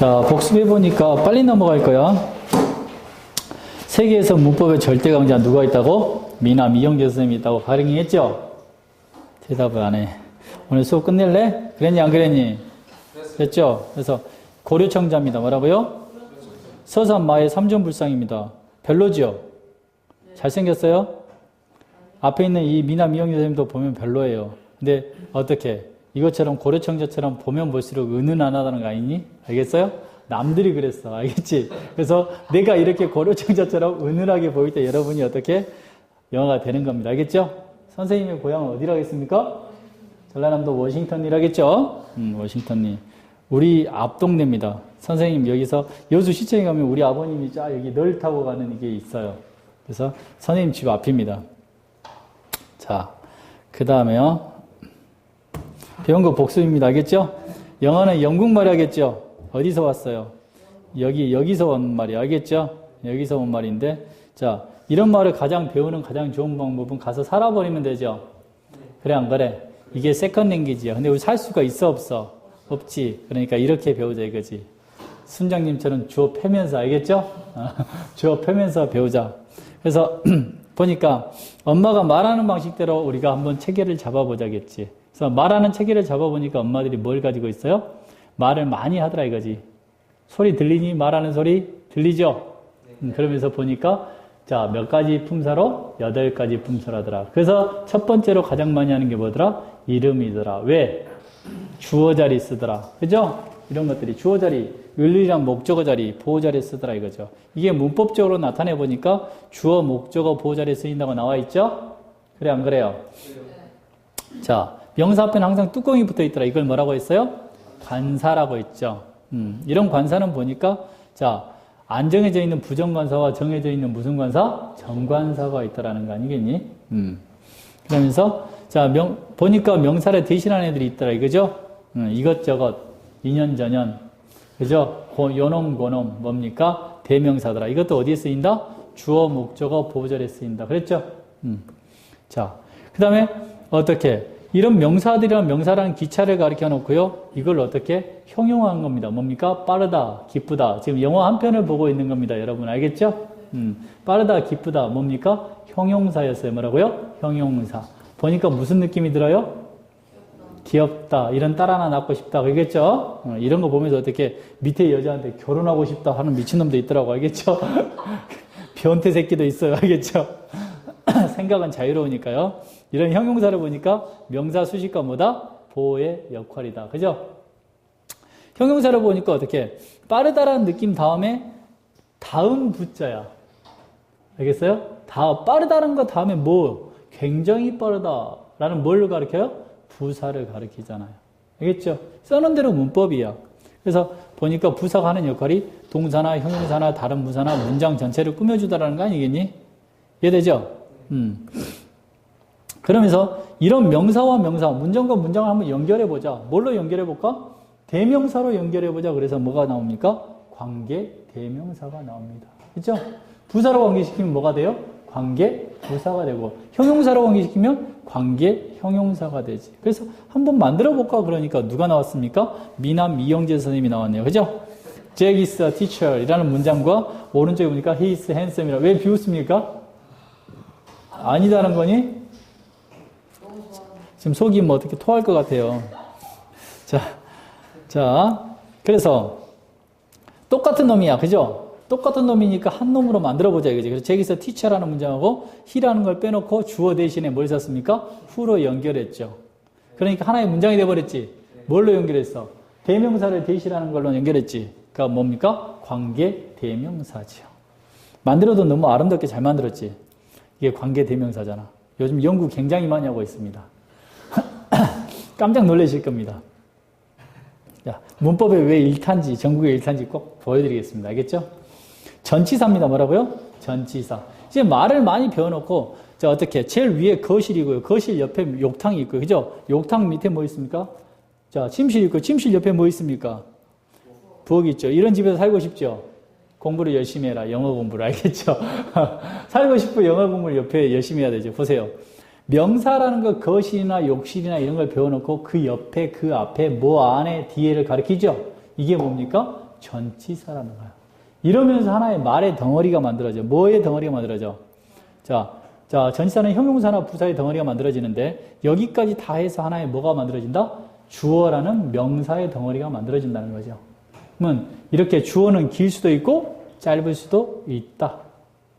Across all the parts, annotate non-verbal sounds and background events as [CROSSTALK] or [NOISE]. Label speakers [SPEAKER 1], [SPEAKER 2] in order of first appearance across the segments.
[SPEAKER 1] 자, 복습해 보니까 빨리 넘어갈 거야. 세계에서 문법의 절대 강자 누가 있다고? 미남 이영재 선생님이 있다고 가령했죠? 대답을 안 해. 오늘 수업 끝낼래? 그랬니, 안 그랬니? 됐죠? 그래서 고려청자입니다. 뭐라고요? 서산마의 삼존불상입니다. 별로지요? 잘생겼어요? 앞에 있는 이 미남 이영재 선생님도 보면 별로예요. 근데 어떻게? 이것처럼 고려청자처럼 보면 볼수록 은은하다는 거 아니니? 알겠어요? 남들이 그랬어. 알겠지? 그래서 내가 이렇게 고려청자처럼 은은하게 보일 때 여러분이 어떻게 영화가 되는 겁니다. 알겠죠? 선생님의 고향은 어디라 하겠습니까? 전라남도 워싱턴이라겠죠? 음, 워싱턴이. 우리 앞동네입니다. 선생님 여기서 여수 시청에 가면 우리 아버님이 쫙 여기 널 타고 가는 이게 있어요. 그래서 선생님 집 앞입니다. 자, 그 다음에요. 배운 거 복습입니다. 알겠죠? 영어는 영국 말이 하겠죠? 어디서 왔어요? 여기, 여기서 온 말이 알겠죠? 여기서 온 말인데, 자, 이런 말을 가장 배우는 가장 좋은 방법은 가서 살아버리면 되죠? 그래, 안 그래? 이게 세컨 랭귀지야. 근데 우리 살 수가 있어, 없어? 없지. 그러니까 이렇게 배우자 이거지. 순장님처럼 주어 패면서, 알겠죠? [LAUGHS] 주어 패면서 배우자. 그래서 [CLEARS THROAT] 보니까 엄마가 말하는 방식대로 우리가 한번 체계를 잡아보자겠지. 그래서 말하는 체계를 잡아보니까 엄마들이 뭘 가지고 있어요? 말을 많이 하더라 이거지. 소리 들리니? 말하는 소리 들리죠? 음, 그러면서 보니까 자, 몇 가지 품사로? 여덟 가지 품사로 하더라. 그래서 첫 번째로 가장 많이 하는 게 뭐더라? 이름이더라. 왜? 주어 자리 쓰더라. 그죠? 이런 것들이 주어 자리, 을이란 목적어 자리, 보호 자리 쓰더라 이거죠. 이게 문법적으로 나타내 보니까 주어, 목적어, 보호 자리에 쓰인다고 나와 있죠? 그래 안 그래요? 자, 명사 앞에는 항상 뚜껑이 붙어 있더라. 이걸 뭐라고 했어요? 관사라고 했죠. 음, 이런 관사는 보니까 자, 안 정해져 있는 부정관사와 정해져 있는 무슨 관사? 정관사가 있다라는 거 아니겠니? 음. 그러면서 자, 명, 보니까 명사를 대신하는 애들이 있더라 이거죠? 음, 이것저것, 인연, 전연, 그죠? 고, 요놈, 고놈, 뭡니까? 대명사더라. 이것도 어디에 쓰인다? 주어, 목적어, 보절에 쓰인다. 그랬죠? 음. 자, 그 다음에 어떻게? 이런 명사들이란 명사라는 기차를 가리켜 놓고요. 이걸 어떻게 형용한 겁니다. 뭡니까? 빠르다, 기쁘다. 지금 영어 한 편을 보고 있는 겁니다. 여러분 알겠죠? 음, 빠르다, 기쁘다. 뭡니까? 형용사였어요. 뭐라고요? 형용사. 보니까 무슨 느낌이 들어요? 귀엽다. 이런 딸 하나 낳고 싶다. 그겠죠? 어, 이런 거 보면서 어떻게 밑에 여자한테 결혼하고 싶다 하는 미친놈도 있더라고. 알겠죠? [LAUGHS] 변태 새끼도 있어요. 알겠죠? [LAUGHS] 생각은 자유로우니까요. 이런 형용사를 보니까 명사 수식과 뭐다? 보호의 역할이다. 그죠? 형용사를 보니까 어떻게? 빠르다라는 느낌 다음에 다음 부자야. 알겠어요? 다, 빠르다는 거 다음에 뭐? 굉장히 빠르다라는 뭘 가르쳐요? 부사를 가르치잖아요. 알겠죠? 써는 대로 문법이야. 그래서 보니까 부사가 하는 역할이 동사나 형용사나 다른 부사나 문장 전체를 꾸며주다라는 거 아니겠니? 이해되죠? 음. 그러면서 이런 명사와 명사, 문장과 문장을 한번 연결해 보자. 뭘로 연결해 볼까? 대명사로 연결해 보자. 그래서 뭐가 나옵니까? 관계 대명사가 나옵니다. 그렇죠? 부사로 관계시키면 뭐가 돼요? 관계 부사가 되고 형용사로 관계시키면 관계 형용사가 되지. 그래서 한번 만들어 볼까 그러니까 누가 나왔습니까? 미남 이영재 선생님이 나왔네요. 그죠? Jack is a teacher이라는 문장과 오른쪽에 보니까 he is handsome이라 왜 비웃습니까? 아니다는 거니? 지금 속이 뭐 어떻게 토할 것 같아요. 자, 자, 그래서 똑같은 놈이야, 그죠? 똑같은 놈이니까 한 놈으로 만들어보자 이거지. 그래서 제기서 teacher라는 문장하고 he라는 걸 빼놓고 주어 대신에 뭘 썼습니까? who로 연결했죠. 그러니까 하나의 문장이 돼버렸지. 뭘로 연결했어? 대명사를 대시라는 걸로 연결했지. 그러니까 뭡니까? 관계 대명사지요. 만들어도 너무 아름답게 잘 만들었지. 이게 관계 대명사잖아. 요즘 연구 굉장히 많이 하고 있습니다. 깜짝 놀라실 겁니다. 자, 문법에 왜 일탄지, 전국의 일탄지 꼭 보여드리겠습니다. 알겠죠? 전치사입니다. 뭐라고요? 전치사. 이제 말을 많이 배워놓고, 자, 어떻게, 제일 위에 거실이고요. 거실 옆에 욕탕이 있고요. 그죠? 욕탕 밑에 뭐 있습니까? 자, 침실 있고, 침실 옆에 뭐 있습니까? 부엌 있죠. 이런 집에서 살고 싶죠? 공부를 열심히 해라. 영어 공부를. 알겠죠? [LAUGHS] 살고 싶고 영어 공부를 옆에 열심히 해야 되죠. 보세요. 명사라는 거 거실이나 욕실이나 이런 걸 배워놓고 그 옆에 그 앞에 뭐 안에 뒤에를 가리키죠. 이게 뭡니까? 전치사라는 거야. 이러면서 하나의 말의 덩어리가 만들어져. 뭐의 덩어리가 만들어져? 자, 자, 전치사는 형용사나 부사의 덩어리가 만들어지는데 여기까지 다 해서 하나의 뭐가 만들어진다? 주어라는 명사의 덩어리가 만들어진다는 거죠. 그러면 이렇게 주어는 길 수도 있고 짧을 수도 있다.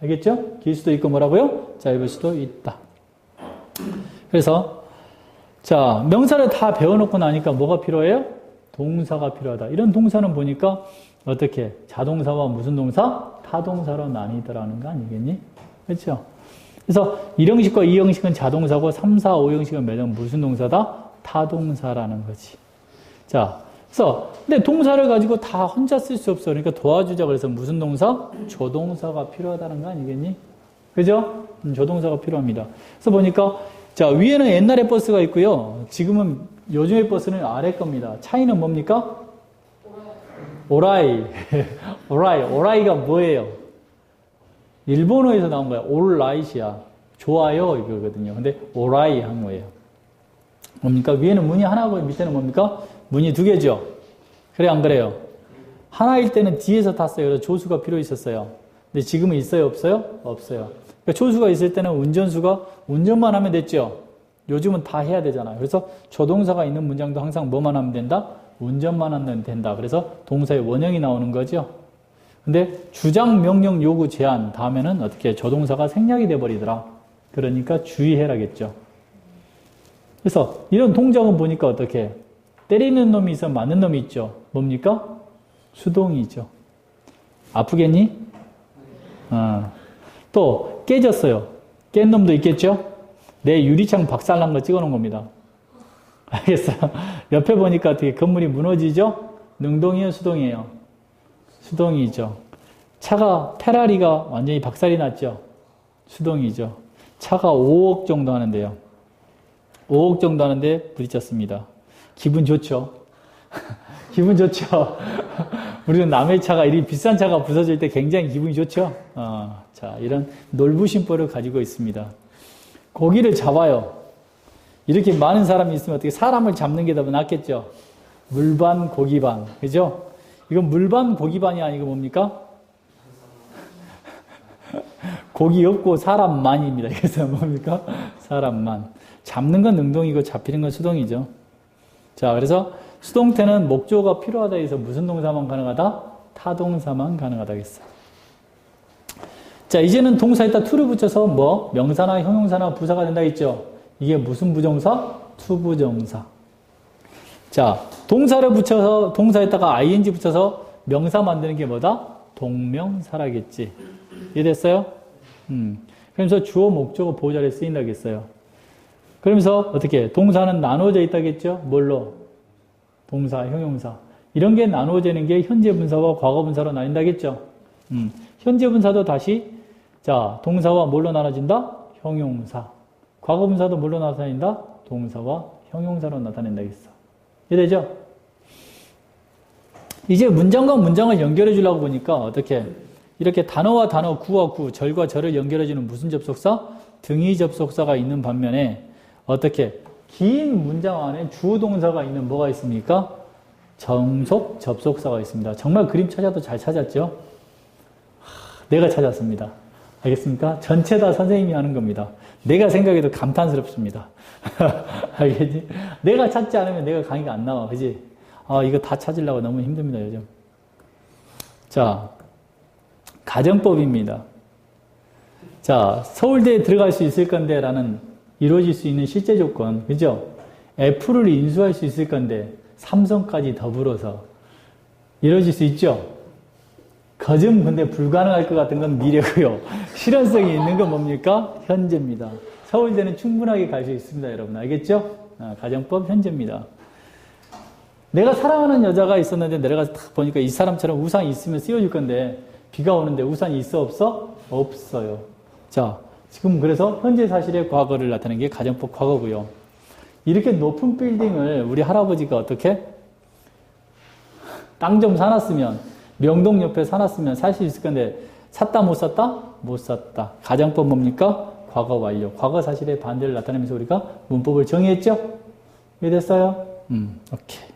[SPEAKER 1] 알겠죠? 길 수도 있고 뭐라고요? 짧을 수도 있다. 그래서 자, 명사를 다 배워놓고 나니까 뭐가 필요해요? 동사가 필요하다. 이런 동사는 보니까 어떻게 자동사와 무슨 동사? 타동사로 나뉘더라는 거 아니겠니? 그렇죠? 그래서 1형식과 2형식은 자동사고 3, 4, 5형식은 매번 무슨 동사다? 타동사라는 거지. 자, 그래서 근데 동사를 가지고 다 혼자 쓸 수 없어. 그러니까 도와주자 그래서 무슨 동사? 조동사가 필요하다는 거 아니겠니? 그죠? 음, 조동사가 필요합니다. 그래서 보니까 자 위에는 옛날의 버스가 있고요. 지금은 요즘의 버스는 아래 겁니다. 차이는 뭡니까? 오라이. [LAUGHS] 오라이. 오라이가 뭐예요? 일본어에서 나온 거야. 올라이시야. 좋아요 이거거든요. 근데 오라이 한 거예요. 뭡니까? 위에는 문이 하나고 밑에는 뭡니까? 문이 두 개죠. 그래 안 그래요? 하나일 때는 뒤에서 탔어요. 그래서 조수가 필요 있었어요. 근데 지금은 있어요, 없어요? 없어요. 그러니까 조수가 있을 때는 운전수가 운전만 하면 됐죠. 요즘은 다 해야 되잖아요. 그래서 조동사가 있는 문장도 항상 뭐만 하면 된다? 운전만 하면 된다. 그래서 동사의 원형이 나오는 거죠. 근데 주장, 명령, 요구, 제한 다음에는 어떻게 조동사가 생략이 돼버리더라. 그러니까 주의해라겠죠. 그래서 이런 동작은 보니까 어떻게 때리는 놈이 있어 맞는 놈이 있죠. 뭡니까? 수동이죠. 아프겠니? 어. 또 깨졌어요. 깬 놈도 있겠죠? 내 유리창 박살난 거 찍어놓은 겁니다. 알겠어요? [LAUGHS] 옆에 보니까 어떻게 건물이 무너지죠? 능동이에요, 수동이에요? 수동이죠. 차가 페라리가 완전히 박살이 났죠. 수동이죠. 차가 5억 정도 하는데요. 5억 정도 하는데 부딪혔습니다. 기분 좋죠? [LAUGHS] 기분 좋죠? [LAUGHS] 우리는 남의 차가, 이리 비싼 차가 부서질 때 굉장히 기분이 좋죠? 어, 자, 이런 놀부심보를 가지고 있습니다. 고기를 잡아요. 이렇게 많은 사람이 있으면 어떻게 사람을 잡는 게 더 낫겠죠? 물반, 고기반. 그죠? 이건 물반, 고기반이 아니고 뭡니까? [LAUGHS] 고기 없고 사람만입니다. 그래서 뭡니까? 사람만. 잡는 건 능동이고 잡히는 건 수동이죠. 자, 그래서 수동태는 목조가 필요하다 해서 무슨 동사만 가능하다? 타동사만 가능하다겠어. 자, 이제는 동사에다 to를 붙여서 뭐 명사나 형용사나 부사가 된다 했죠. 이게 무슨 부정사? 투부정사. 자, 동사를 붙여서 동사에다가 ing 붙여서 명사 만드는 게 뭐다? 동명사라겠지. 이해됐어요? 음. 그러면서 주어 목적어 보호자리에 쓰인다겠어요. 그러면서 어떻게 동사는 나누어져 있다겠죠? 뭘로? 동사, 형용사. 이런 게 나누어지는 게 현재 분사와 과거 분사로 나뉜다겠죠? 음. 현재 분사도 다시 자, 동사와 뭘로 나눠진다? 형용사. 과거 분사도 뭘로 나타낸다? 동사와 형용사로 나타낸다겠어. 이해되죠? 이제 문장과 문장을 연결해 주려고 보니까 어떻게 이렇게 단어와 단어, 구와 구, 절과 절을 연결해 주는 무슨 접속사? 등위 접속사가 있는 반면에 어떻게 긴 문장 안에 주어 동사가 있는 뭐가 있습니까? 정속 접속사가 있습니다. 정말 그림 찾아도 잘 찾았죠? 내가 찾았습니다. 알겠습니까? 전체 다 선생님이 하는 겁니다. 내가 생각해도 감탄스럽습니다. [LAUGHS] 알겠지? 내가 찾지 않으면 내가 강의가 안 나와. 그지? 아, 이거 다 찾으려고 너무 힘듭니다, 요즘. 자, 가정법입니다. 자, 서울대에 들어갈 수 있을 건데 라는 이루어질 수 있는 실제 조건, 그죠? 애플을 인수할 수 있을 건데 삼성까지 더불어서 이루어질 수 있죠? 거점 근데 불가능할 것 같은 건 미래고요. [LAUGHS] 실현성이 있는 건 뭡니까? 현재입니다. 서울대는 충분하게 갈 수 있습니다, 여러분. 알겠죠? 아, 가정법 현재입니다. 내가 사랑하는 여자가 있었는데 내가 딱 보니까 이 사람처럼 우산이 있으면 씌워줄 건데 비가 오는데 우산이 있어 없어? 없어요. 자, 지금 그래서 현재 사실의 과거를 나타내는 게 가정법 과거고요. 이렇게 높은 빌딩을 우리 할아버지가 어떻게 땅 좀 사놨으면 명동 옆에 사놨으면 살수 있을 건데 샀다 못 샀다? 못 샀다. 가정법 뭡니까? 과거 완료. 과거 사실의 반대를 나타내면서 우리가 문법을 정의했죠? 이해됐어요? 음, 오케이.